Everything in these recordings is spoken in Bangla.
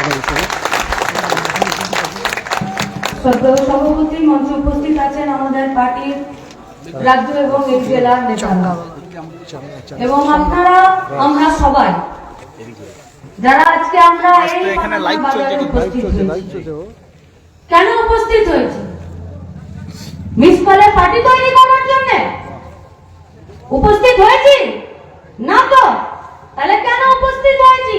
আমার হিসেবে শ্রদ্ধেয় সভাপতি মঞ্চে উপস্থিত আছেন আমাদের পার্টির রাজ্য এবং এই জেলার নেতারা এবং আপনারা আমরা সবাই যারা আজকে আমরা এই এখানে বাংলা live চলছে, বাজারে live উপস্থিত হয়েছি। কেন উপস্থিত হয়েছে? মিস কলে পার্টি তৈরি করার জন্য। উপস্থিত হয়েছি? না তো? তাহলে কেন উপস্থিত হয়েছি?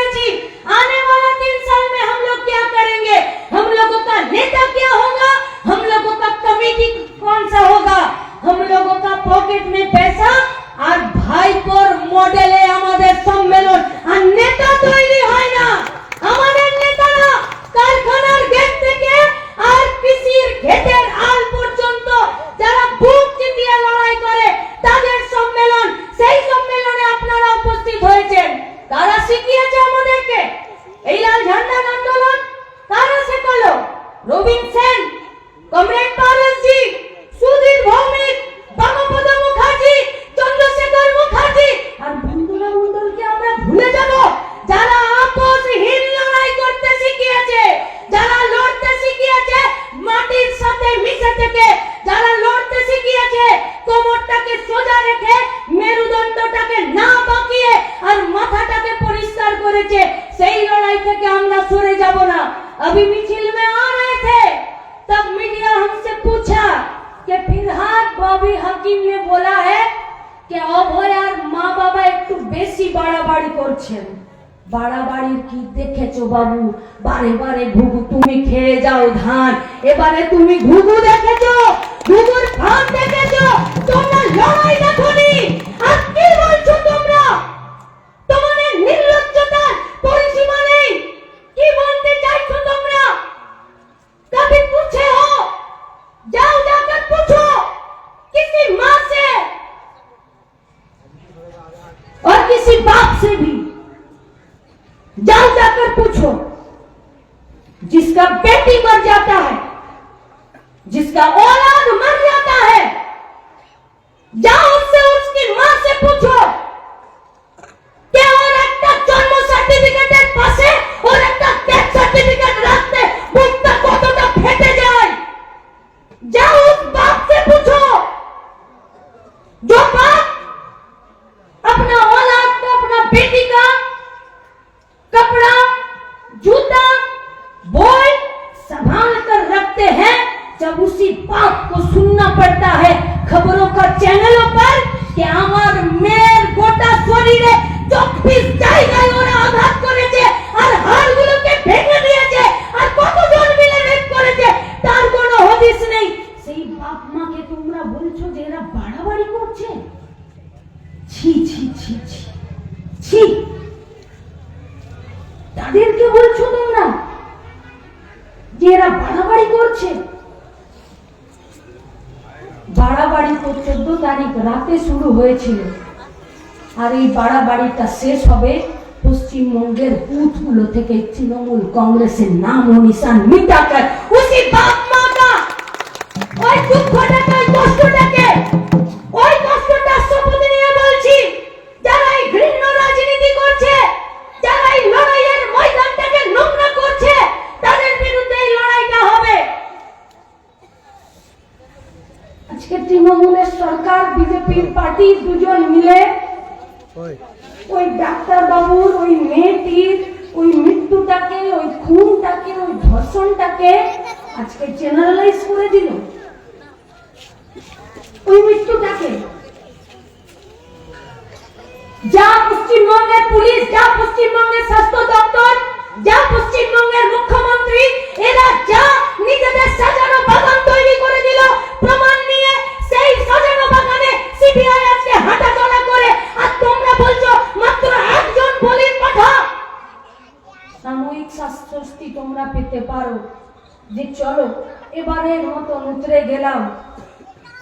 রেখে মেরুদণ্ডটাকে না বাঁকিয়ে আর মাথাটাকে পরিষ্কার করেছে, সেই লড়াই থেকে আমরা সরে যাব না। अभी मिचिल में आ रहे थे तब मीडिया हमसे पूछा कि फिलहाल बॉबी हकीम ने बोला है कि অভয়ার মা বাবা একটু বেশি বাড়াবাড়ি করছেন বাড়াবাড়ির কি দেখেছ বাবু? বারে বারে ঘুঘু, তুমি খেয়ে যাও ধান। এবারে তুমি ঘুঘু দেখ। जिसका बेटी मर जाता है जिसका औलाद मर जाता है जाओ उससे চ্যানেলও পার যে আমার মেয়ের গোটা শরীরে চব্বিশ জায়গায় ওরা আঘাত করেছে আর হাড়গুলোকে ভেঙে দিয়েছে আর কতজন মিলে রেপ করেছে, তার কোনো হদিস নেই। সেই বাপ মাকে তোমরা বলছো যে এরা বাড়াবাড়ি করছে? ছি ছি ছি ছি ছি। তাদেরকে বলছো তোমরা যে এরা বাড়া তারিখ রাতে শুরু হয়েছিল। আর এই বাড়াবাড়িটা শেষ হবে পশ্চিমবঙ্গের বুথগুলো থেকে তৃণমূল কংগ্রেসের নাম ও নিশান মিটাকার ওই কষ্টটাকে ওই কষ্টটা শপথ নিয়ে বলছি যারা এই ঘৃণ্য রাজনীতি করছে যারা এই লড়াইয়ের ময়দানটাকে নোংরা করছে তাদের বিরুদ্ধে এই লড়াইটা হবে আজকে তৃণমূলের সরকার বিজেপির পার্টি দুজন মিলে ওই ওই ডাক্তার বাবুর ওই মেয়েটির ওই মৃত্যুটাকে ওই খুনটাকে ওই ধর্ষণটাকে আজকে জেনারেলাইজ করে দিল। ওই মৃত্যুটাকে। যা পশ্চিমবঙ্গের পুলিশ, যা পশ্চিমবঙ্গের স্বাস্থ্য দপ্তর, যা পশ্চিমবঙ্গের মুখ্যমন্ত্রী, এরা যা নিজেদের সাজানো বাগান তৈরি করে দিল, প্রমাণ নিয়ে সেই সাজানো বাগানে সিবিআই আজকে হাঁটা চলা করে। আর তোমরা বলছো শাস্তি তোমরা পেতে পারো। যে চলো, এবারের মতো উতরে গেলাম।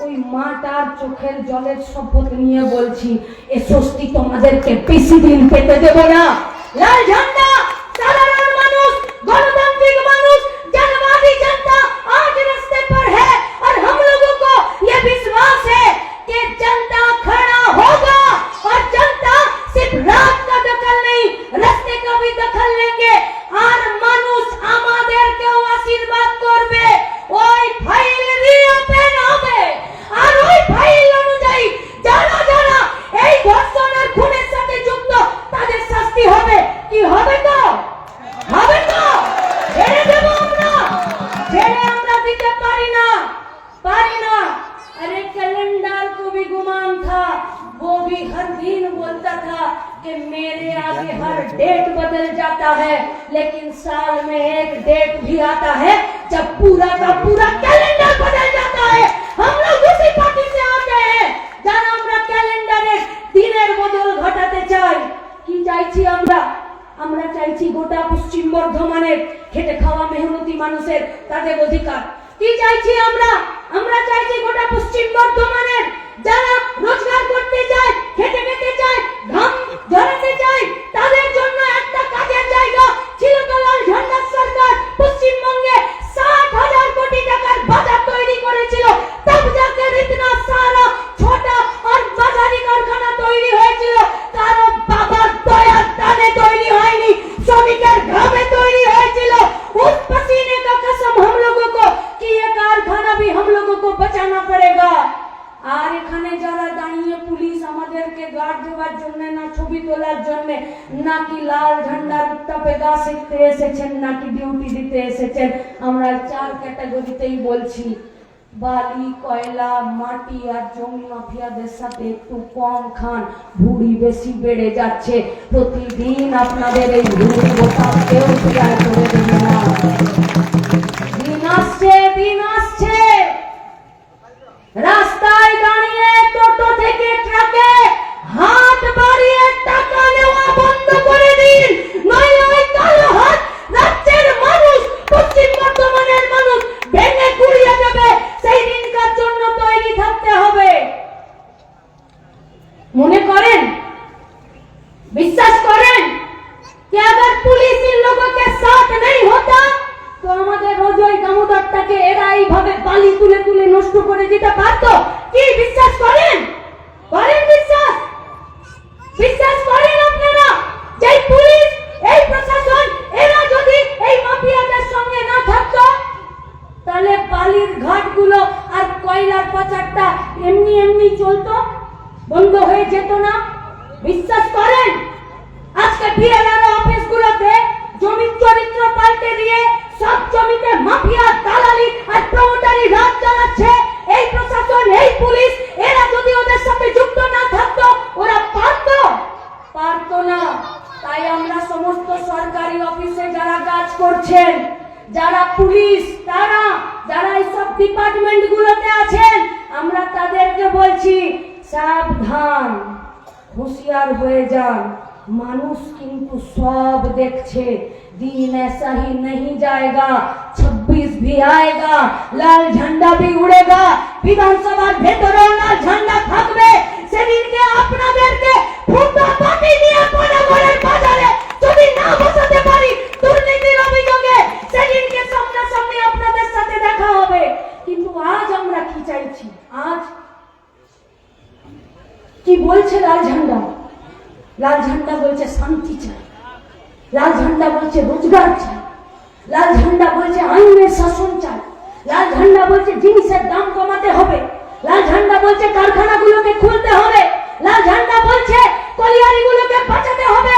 ওই মা তার চোখের জলের শপথ নিয়ে বলছি, এ স্বস্তি তোমাদেরকে বেশি দিন পেতে দেব না। লাল ঝান্ডা তাদের অধিকার। কি চাইছি আমরা? আমরা চাইছি গোটা পশ্চিম বর্ধমানের যারা রোজগার করতে চায়, খেতে খেতে চায়, ঘাম ঝরাতে চায়, তাদের জন্য একটা কাজের জায়গা ছিল ঝান্ডার সরকার পশ্চিমবঙ্গে ষাট হাজার কোটি টাকার বাজার তৈরি করেছিল তব যাকে ইতনা সারা ছোটা আর বাজারি কারখানা তৈরি হয়েছিল কারো বাবার দয়ার দানে তৈরি হয়নি শ্রমিকের ঘামে তৈরি হয়েছিল उस पसीने का कसम हम लोगों को कि ये कारखाना भी हम लोगों को बचाना पड़ेगा আর এখানে যারা দাঁড়িয়ে পুলিশ আমাদেরকে গার্ড দেওয়ার জন্য না ছবি তোলার জন্য, নাকি লাল ঝান্ডার উত্তাপে গা শিখতে এসেছেন, নাকি ডিউটি দিতে এসেছেন, আমরা চার ক্যাটাগরিতেই বলছি। বালি, কয়লা, মাটি আর জমি মাফিয়াদের সাথে একটু কম খান, ভুড়ি বেশি বেড়ে যাচ্ছে। প্রতিদিন আপনাদের এই ভুড়ি গোটা কেউ করে দেবে। না দিন আসছে, দিন ঘাটগুলো আর কয়লার পাচারটা এমনি এমনি চলতো? বন্ধ হয়ে যেত না? বিশ্বাস করেন? আজকে বিএলআর অফিসগুলোতে জমির চরিত্র পাল্টে দিয়ে সব জমিতে মাফিয়া, দালালি আর প্রমোটারি রাজ চালাচ্ছে এই প্রশাসন, এই পুলিশ, এরা যদি ওদের সাথে যুক্ত না থাকতো, ওরা পারতো? পারতো না। তাই আমরা সমস্ত সরকারি অফিসে যারা কাজ করছেন, যারা পুলিশ, তারা যারা এইসব ডিপার্টমেন্ট গুলোতে আছেন আমরা তাদেরকে বলছি সাবধান হুঁশিয়ার হয়ে যান মানুষ কিন্তু সব দেখছে दिन ऐसा ही नहीं जाएगा 26 भी आएगा লাল ঝান্ডা भी উড়েগা বিধানসভার ভেতরে লাল ঝান্ডা থাকবে সেদিনকে আপনাদেরকে ফুটা পাটি নিয়ে পনেগড়ের বাজারে বলছে লাল ঝান্ডা। লাল ঝান্ডা বলছে শান্তি চাই। লাল ঝান্ডা বলছে রোজগার চাই। লাল ঝান্ডা বলছে আইনের শাসন চাই। লাল ঝান্ডা বলছে জিনিসের দাম কমাতে হবে। লাল ঝান্ডা বলছে কারখানাগুলোকে খুলতে হবে। লাল ঝান্ডা বলছে কলিয়ারিগুলোকে বাঁচাতে হবে।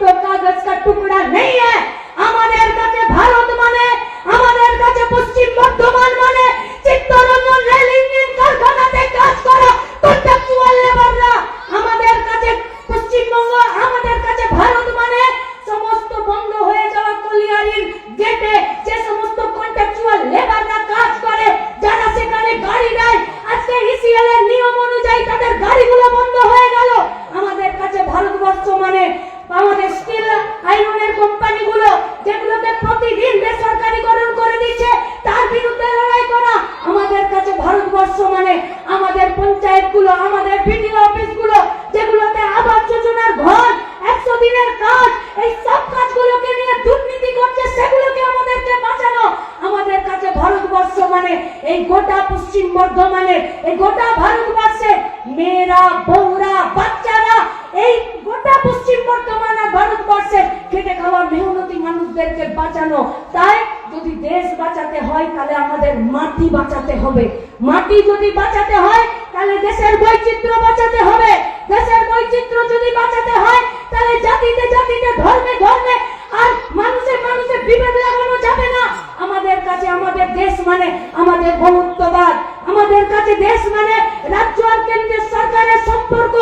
तो कागज़ का टुकड़ा नहीं है। हमारे এই গোটা পশ্চিম বর্ধমানের, এই গোটা ভারতবর্ষে মেয়েরা, বউরা, বাচ্চারা, এই গোটা পশ্চিম বর্ধমান আর ভারতবর্ষের খেটে খাওয়া মেহনতি মানুষদেরকে বাঁচানো। তাই যদি দেশ বাঁচাতে হয়, তাহলে আমাদের মাটি বাঁচাতে হবে। মাটি যদি বাঁচাতে হয়, তাহলে দেশের বৈচিত্র্য বাঁচাতে হবে। দেশের বৈচিত্র্য যদি বাঁচাতে হয়, তাহলে জাতিতে জাতিতে ধর্মে ধর্মে আর মানুষে মানুষে বিভেদ লাগানো যাবে না আমাদের কাছে আমাদের দেশ মানে আমাদের বহুত্ববাদ আমাদের কাছে দেশ মানে রাজ্য আর কেন্দ্রের সরকারের সম্পর্ক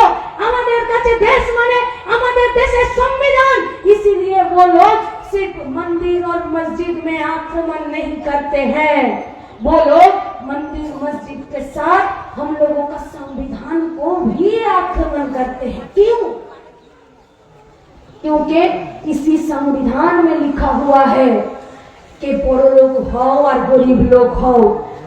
আমাদের কাছে দেশ মানে আমাদের দেশের সংবিধান इसीलिए वो लोग सिर्फ मंदिर और मस्जिद में आक्रमण नहीं करते हैं वो लोग मंदिर मस्जिद के साथ हम लोगों का संविधान को भी आक्रमण करते हैं क्यों क्योंकि इसी संविधान में लिखा हुआ है कि बड़ो लोग हो और गरीब लोग हो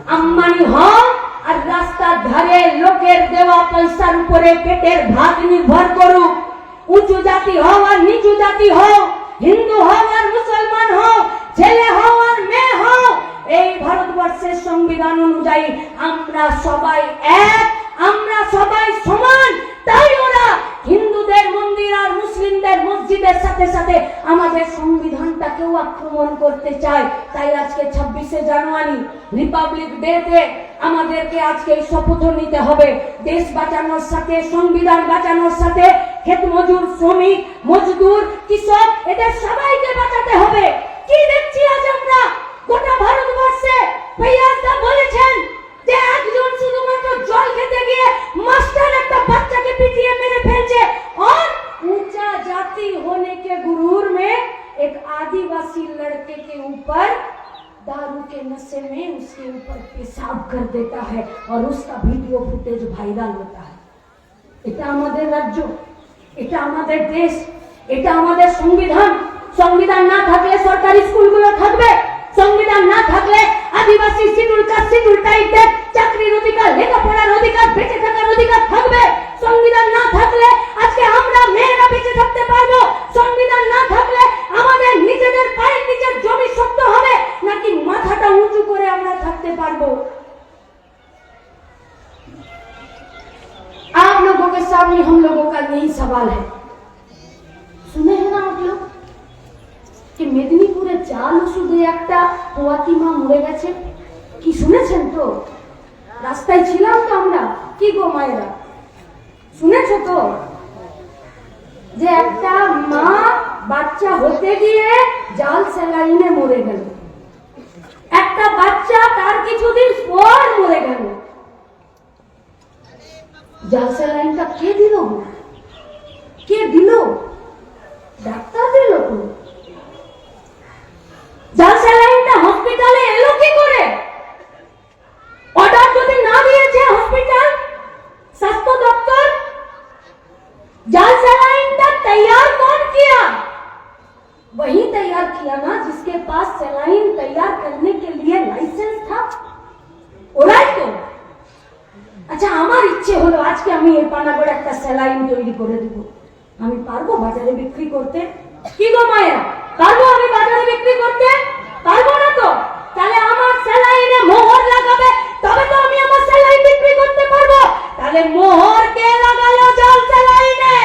আম্বানি হও আর রাস্তার ধারে লোকের দেওয়া পয়সার উপরে পেটের ভাত নির্ভর করুক উঁচু জাতি হও আর নিচু জাতি হও হিন্দু হও আর মুসলমান হও ছেলে হও আর মেয়ে হও এই ভারতবর্ষের সংবিধান অনুযায়ী আমরা সবাই এক আমরা সবাই সমান, তাই ওরা হিন্দুদের মন্দির আর মুসলিমদের মসজিদের সাথে সাথে আমাদের সংবিধানটাকেও আক্রমণ করতে চায়। তাই আজকে ছাব্বিশে জানুয়ারি, রিপাবলিক ডেতে আমাদেরকে আজকে শপথ নিতে হবে। দেশ বাঁচানোর সাথে, সংবিধান বাঁচানোর সাথে ক্ষেত মজুর শ্রমিক, মজদুর, কৃষক, এদের সবাইকে বাঁচাতে হবে। কি দেখছি আজ আমরা? গোটা ফুটেজ ভাইরাল হতে হয়। এটা আমাদের রাজ্য, এটা আমাদের দেশ, এটা আমাদের সংবিধান। সংবিধান না থাকলে সরকারি স্কুলগুলো থাকবে। সংবিধান না থাকলে আদিবাসী শিডিউল কাস্ট শিডিউল টাইপদের চাকরির অধিকার, লেখাপড়ার অধিকার, বেঁচে থাকার অধিকার থাকবে। সংবিধান না থাকলে আজকে আমরা মেয়েরা বেঁচে থাকতে পারব। সংবিধান না থাকলে আমাদের নিজেদের পায়ের নিজের জমি শক্ত হবে। নাকি মাথাটা উঁচু করে আমরা থাকতে পারব? आप लोगों के सामने हम लोगों का यही सवाल है শুনে हैं না आप लोग যে মেদিনীপুরে জাল ওষুধে একটা পোয়াতি মা মরে গেছে কি শুনেছেন তো রাস্তায় ছিলাম তো আমরা কি গো মায়েরা শুনেছ তো যে একটা মা বাচ্চা হতে গিয়ে জাল স্যালাইনে মরে গেল একটা বাচ্চা তার কিছুদিন পর মরে গেল জাল স্যালাইনটা কে দিল কে দিল ডাক্তার দিল তো জাল স্যালাইনটা হসপিটালে এলো কি করে অর্ডার যদি না দিয়েছে হসপিটাল স্বাস্থ্য দপ্তর जाल सलाइन का तैयार कौन किया वही तैयार किया ना जिसके पास सलाइन तैयार करने के लिए लाइसेंस था আজকে আমি এই পানাগড়ে একটা স্যালাইন তৈরি করে দেবো। আমি পারব বাজারে বিক্রি করতে? কি গো মায়েরা পারব আমি বাজারে বিক্রি করতে? পারব না তো? তাহলে আমার স্যালাইনে মোহর লাগাবে, তবে তো আমি আমার স্যালাইন বিক্রি করতে পারব। তাহলে মোহর কে লাগালো জাল স্যালাইনে?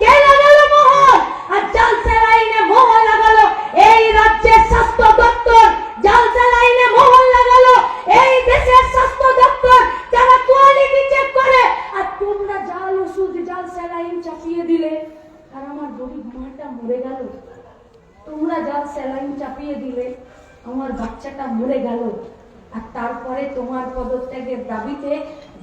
কে লাগালো মোহর? আর জাল স্যালাইনে মোহর লাগালো এই রাজ্যের স্বাস্থ্য দপ্তর। জাল স্যালাইনে মোহর লাগালো এই দেশের স্বাস্থ্য দপ্তর যারা কোয়ালিটি চেক করে আর তোমরা জাল ওষুধ জাল স্যালাইন চাপিয়ে দিলে আর আমার গরিব মাটা মরে গেল। তোমরা জাল স্যালাইন চাপিয়ে দিলে আমার বাচ্চাটা মরে গেল। আর তারপরে তোমার পদত্যাগের দাবিতে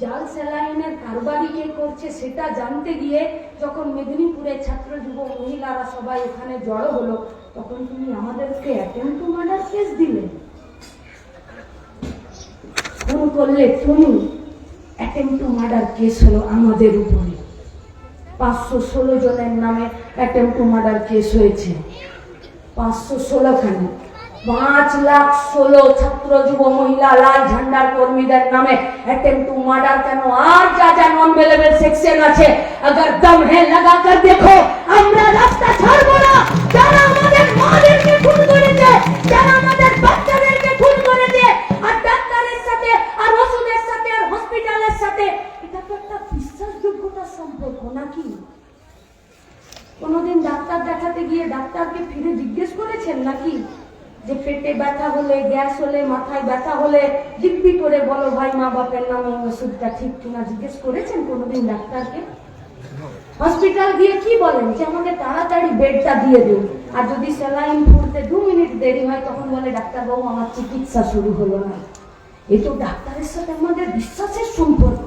জাল স্যালাইনের কারবারি কে করছে সেটা জানতে গিয়ে যখন মেদিনীপুরে ছাত্র যুব মহিলারা সবাই এখানে জড়ো হলো, তখন তুমি আমাদেরকে অ্যাটেম্প মার্ডার কেস দিলে। ফোন করলে তুমি অ্যাটেম্প মার্ডার কেস হলো আমাদের উপরে। পাঁচশো ষোলো জনের নামে অ্যাটেম্প টু মার্ডার কেস হয়েছে পাঁচশো ষোলো খানে পাঁচ লাখ ষোলো ছাত্র যুব মহিলা লাল ঝান্ডার কর্মীদের নামে অ্যাটেম্প টু মার্ডার কেন আর যা যা নন अवेलेबल सेक्शन আছে अगर दम है लगा कर देखो আমরা রাস্তা ছাড়বো না যারা আমাদের মাদেরকে খুন করেছে যারা আমাদের বাচ্চাদেরকে খুন করেছে আর ডাক্তারের সাথে আর ওষুধের সাথে আর হসপিটালের সাথে সম্পর্ক নাকি? কোনোদিন ডাক্তার দেখাতে গিয়ে ডাক্তারকে ফিরে জিজ্ঞেস করেছেন নাকি? যে পেটে ব্যথা হলে, গ্যাস হলে, মাথায় ব্যথা হলে করে বলো, ভাই, মা বাপের নামে ওষুধটা ঠিক কিনা? জিজ্ঞেস করেছেন কোনোদিন ডাক্তারকে? হসপিটাল গিয়ে কি বলেন? যে আমাকে তাড়াতাড়ি বেডটা দিয়ে দিন। আর যদি স্যালাইন ফুটতে দু মিনিট দেরি হয়, তখন বলে, ডাক্তারবাবু, আমার চিকিৎসা শুরু হলো না। এ তো ডাক্তারের সাথে আমাদের বিশ্বাসের সম্পর্ক।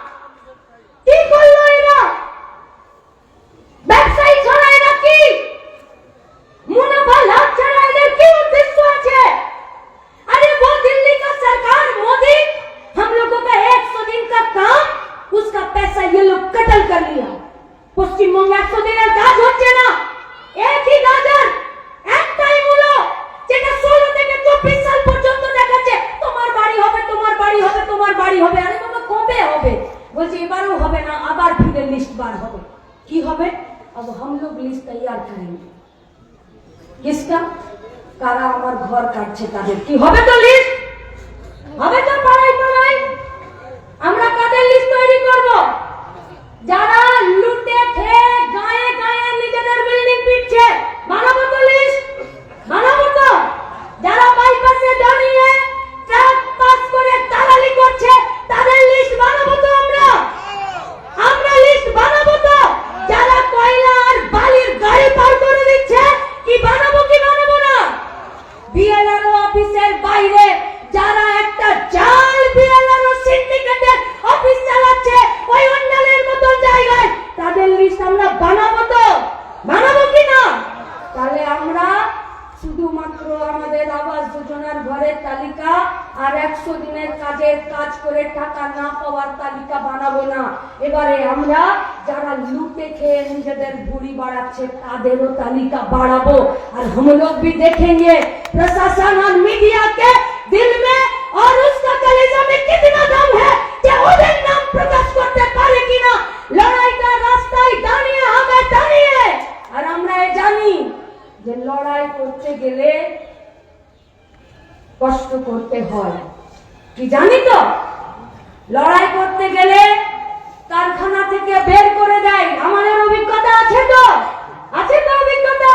কি কষ্ট করতে হয়। কি জানি তো, লড়াই করতে গেলে কারখানা থেকে বের করে দেয়। আমাদের অভিজ্ঞতা আছে তো আছে তো অভিজ্ঞতা।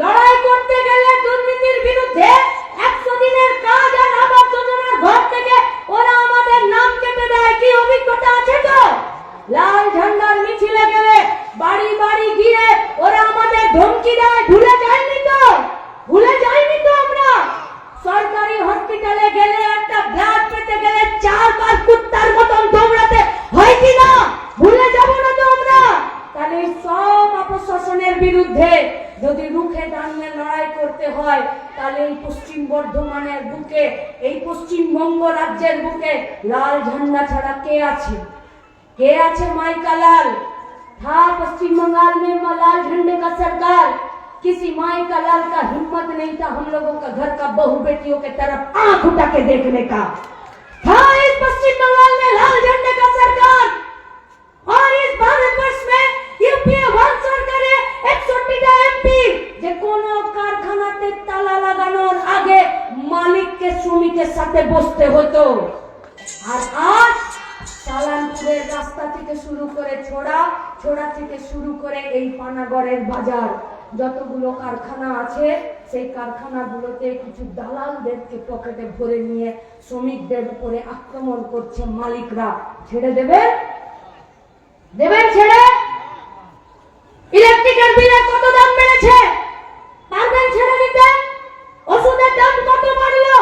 লড়াই করতে গেলে দুর্নীতির বিরুদ্ধে একশো দিনের কাজ আর আবাস যোজনার ঘর থেকে ওরা আমাদের নাম কেটে দেয়। কি অভিজ্ঞতা আছে তো? লাল ঝান্ডার মিছিলে গেলে বাড়ি বাড়ি গিয়ে ওরা আমাদের ধমকি দেয়। ভুলে যায়নি তো? ভুলে যায়নি তো আমরা? সরকারি হসপিটালে গেলে একটা ব্লাড পেতে গেলে চারবার কুত্তার মতন দৌড়াতে হয় কি না ভুলে যাব না তো আমরা তাহলে এই সব অপশাসনের বিরুদ্ধে যদি রুখে দাঁড়িয়ে লড়াই করতে হয় তাহলে এই পশ্চিম বর্ধমানের বুকে এই পশ্চিমবঙ্গ রাজ্যের বুকে লাল ঝান্ডা ছাড়া কে আছে के আছে माई लाल था पश्चिम बंगाल में लाल झंडे का सरकार किसी माई का लाल का हिम्मत नहीं था हम लोगों का घर का बहू बेटियों के तरफ आंख उठा के देखने का था इस पश्चिम बंगाल में लाल झंडे का सरकार और इस भारतवर्ष में यूपीए वन সরকারে একষট্টিটা এমপি যে কোন কারখানাতে তালা লাগানোর আগে মালিককে শ্রমিকের সাথে বসতে হতো আর আজ সালানপুরের রাস্তা থেকে শুরু করে ছোড়া ছোড়া থেকে শুরু করে এই পানাগড়ের বাজার যতগুলো কারখানা আছে, সেই কারখানাগুলোতে কিছু দালালদেরকে পকেটে ভরে নিয়ে শ্রমিকদের উপরে আক্রমণ করছে মালিকরা। ছেড়ে দেবে? দেবেন ছেড়ে? ইলেকট্রিকের বিলের কত দাম বেড়েছে? পারবেন ছেড়ে দিতে? ওষুধের দাম কত বাড়লো?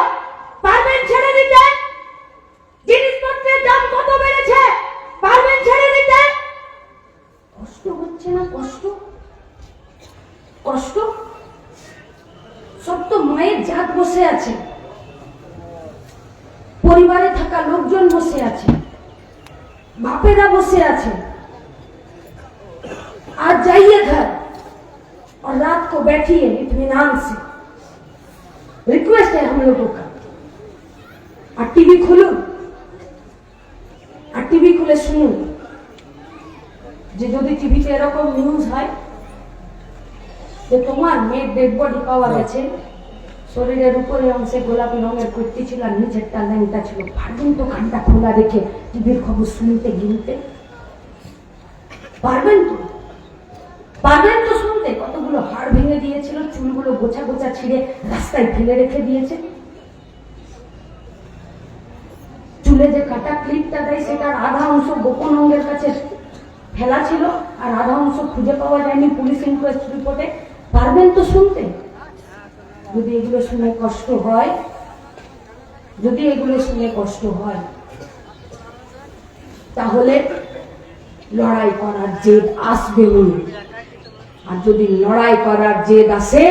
অংশে গোলাপি রঙের কুর্তি ছিল আর নিচেরটা ল্যাংটা ছিল। পারবেন তো কানটা খোলা রেখে টিভির খবর শুনতে গিনতে? পারবেন তো? পারবেন তো শুনতে? কতগুলো হাড় ভেঙে দিয়েছিল, চুলগুলো গোছা গোছা ছিঁড়ে রাস্তায় ফেলে রেখে দিয়েছে। চুলে যে কাটা ক্লিপটা দেয় সেটার আধা অংশ গোপন অঙ্গের কাছে ফেলা ছিল, আর আধা অংশ খুঁজে পাওয়া যায়নি পুলিশ ইনকোয়েস্ট রিপোর্টে পারবেন তো শুনতে? যদি এগুলো শুনে কষ্ট হয়, যদি এগুলো শুনে কষ্ট হয়, তাহলে লড়াই করার জেদ আসবে আর যদি লড়াই করার জেদ আসে,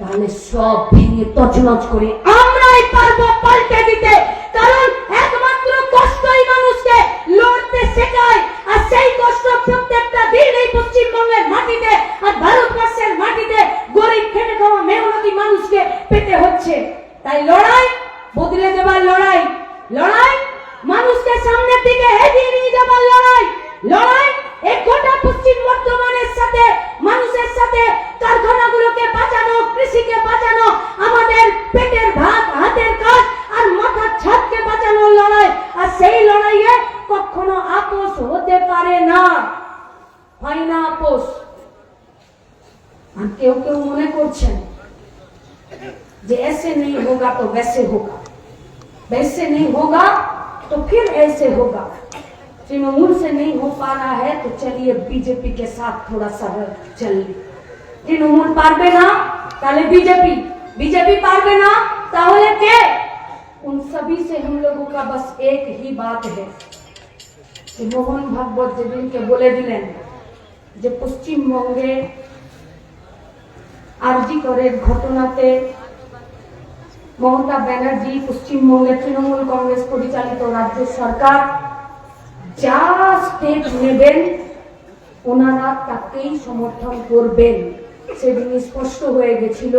তাহলে সব ভেঙে তছনছ করে আমরাই পারব পাল্টে দিতে। কারণ একমাত্র কষ্টই মানুষকে লড়তে শেখায়। প্রত্যেকটা দিন এই পশ্চিমবঙ্গের মাটিতে আর ভারতবর্ষের মাটিতে গরিব খেটে খাওয়া মেহনতি মানুষকে পেতে হচ্ছে। তাই লড়াই, বদলে দেবার লড়াই লড়াই, মানুষকে সামনের দিকে এগিয়ে নিয়ে যাবার লড়াই লড়াই এই গোটা পশ্চিম বর্ধমানের সাথে, মানুষের সাথে, কারখানাগুলোকে বাঁচানো, কৃষিকে বাঁচানো, আমাদের পেটের ভাত, হাতের কাজ আর মাথার ছাদকে বাঁচানোর লড়াই। আর সেই লড়াইয়ে আপোষ হতে পারে না হয় না আপোষ আর কেউ কেউ মনে করছেন যে ऐसे नहीं होगा तो वैसे होगा वैसे नहीं होगा तो फिर ऐसे होगा तृणमूल से नहीं हो पा रहा है तो चलिए बीजेपी के साथ थोड़ा सा चल তৃণমূল পারবে না তাহলে বিজেপি বিজেপি পারবে না তাহলে কে उन सभी से हम लोगों का बस एक ही बात है যে মোহন ভাগবত যেদিনকে বলে দিলেন যে পশ্চিমবঙ্গে আরজি করের ঘটনাতে মমতা ব্যানার্জি পশ্চিমবঙ্গের তৃণমূল কংগ্রেস পরিচালিত রাজ্য সরকার, যা স্টেপ নেবেন, ওনারা তাকেই সমর্থন করবেন। সেদিন স্পষ্ট হয়ে গেছিল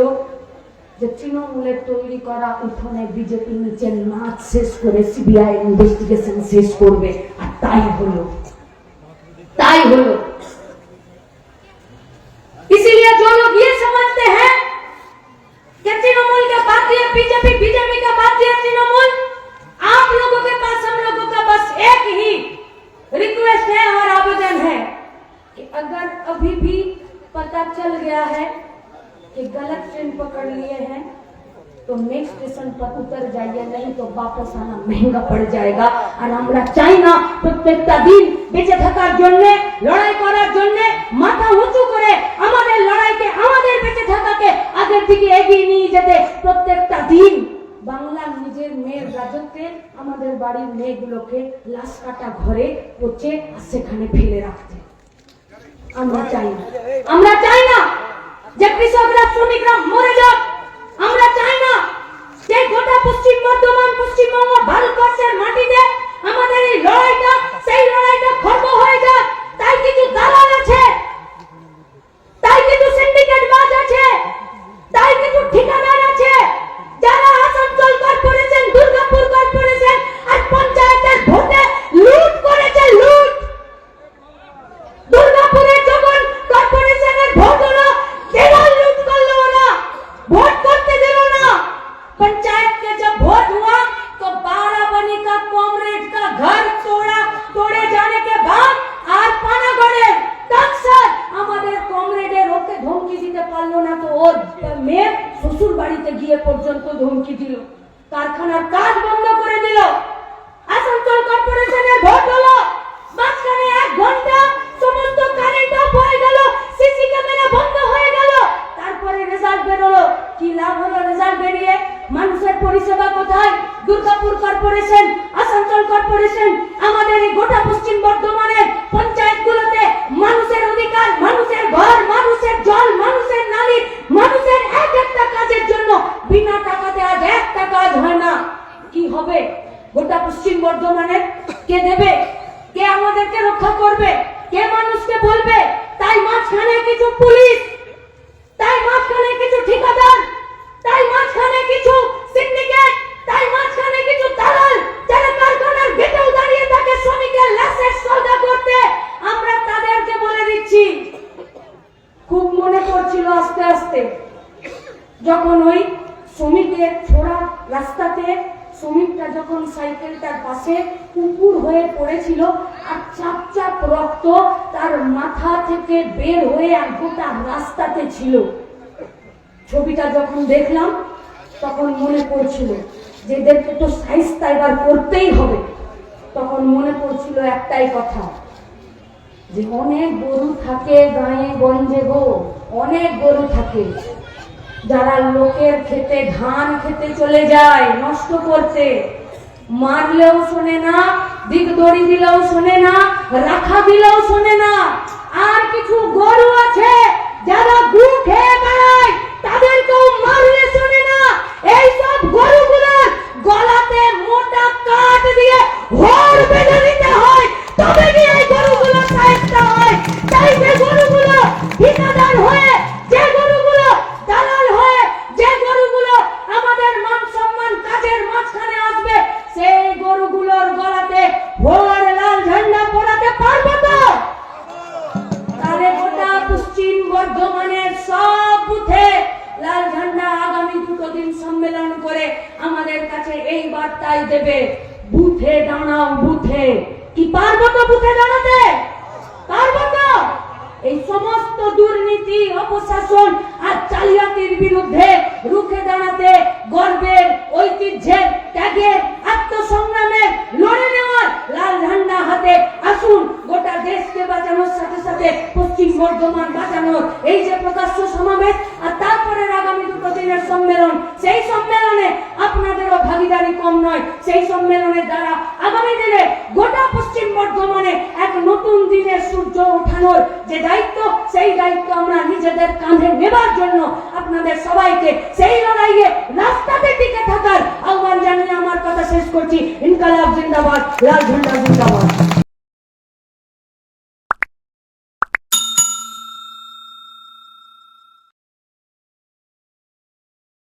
যে তৃণমূলের তৈরি করা উঠোনে বিজেপি নিচে নাচ শেষ করে সিবিআই ইনভেস্টিগেশন শেষ করবে আর তাই হলো তাই হলো इसीलिए जो लोग ये समझते हैं कि तृणमूल का बात है बीजेपी बीजेपी का बात है तृणमूल आप लोगों के पास हम लोगों का बस एक ही रिक्वेस्ट है और आवेदन है कि अगर अभी भी पता चल गया है कि गलत ट्रेन पकड़ लिए हैं तो नेक्स्ट स्टेशन पर उतर जाइए नहीं तो वापस आना महंगा पड़ जाएगा আর আমরা চাই না প্রত্যেকটা দিন বেঁচে থাকার জন্য লড়াই করার জন্য মাথা উঁচু করে আমাদের লড়াইকে আমাদের বেঁচে থাকাকে আগের দিকে এগিয়ে নিয়ে যেতে প্রত্যেকটা দিন বাংলার নিজের মেয়ের রাজত্বে আমাদের বাড়ির মেয়েগুলোকে লাশ কাটা ঘরে পচে আর সেখানে ফেলে রাখতে আমরা চাই না আমরা চাই না যে কৃষকরা, শ্রমিকরা মরে যাক, আমরা চাই না যে গোটা পশ্চিম বর্ধমান, পশ্চিমবঙ্গ ভারতবর্ষের মাটিতে আমাদের এই লড়াইটা, সেই লড়াইটা খর্ব হয়ে যাক। তাই কিছু দালাল আছে, তাই কিছু সিন্ডিকেট বাজ আছে, তাই কিছু ঠিকাদার আছে, যারা আসানসোল কর্পোরেশন, দুর্গাপুর কর্পোরেশন আর পঞ্চায়েতের ভোটে লুট মানুষকে বলবে? তাই মাঝখানে কিছু পুলিশ, তাই মাঝখানে কিছু ঠিকাদার, তাই মাঝখানে কিছু সিন্ডিকেট তাই মাঝখানে কিছু দালাল যারা কারখানার গেটেও দাঁড়িয়ে থাকে শ্রমিকের লাশের সৌদা করতে। আমরা তাদেরকে বলে দিচ্ছি, খুব মনে পড়ছিল আস্তে আস্তে। যখন ওই শ্রমিকের ছোড়া রাস্তাতে শ্রমিকটা যখন সাইকেলটার পাশে কুকুর হয়ে পড়েছিল আর চাপ চাপ রক্ত তার মাথা থেকে বের হয়ে আর গোটা রাস্তাতে ছিল। ছবিটা যখন দেখলাম, তখন মনে পড়ছিল যে এদেরকে তো সাইজটা এবার করতেই হবে। তখন মনে পড়ছিল একটাই কথা, যে অনেক গরু থাকে গায়ে গঞ্জে গো, অনেক গরু থাকে। যারা লোকের খেতে, ধান খেতে চলে যায়, নষ্ট করতে, মারলেও শোনে না, দিক দড়ি দিলেও শোনে না, রাখা দিলেও শোনে না, আর কিছু গরু আছে যারা গু খেয়ে বেড়ায়, তাদেরকেও মারলে শোনে না। এই সব গরুগুলোর গলাতে মোটা কাঠ দিয়ে হর বেঁধে দিতে হয়। তবে কি এই গরুগুলো সাহেবটা হয়? তাই যে গরুগুলো ঠিকাদার হয়ে দেবে বুথে দাঁড়াও বুথে। কি পারব তো বুথে দাঁড়াতে?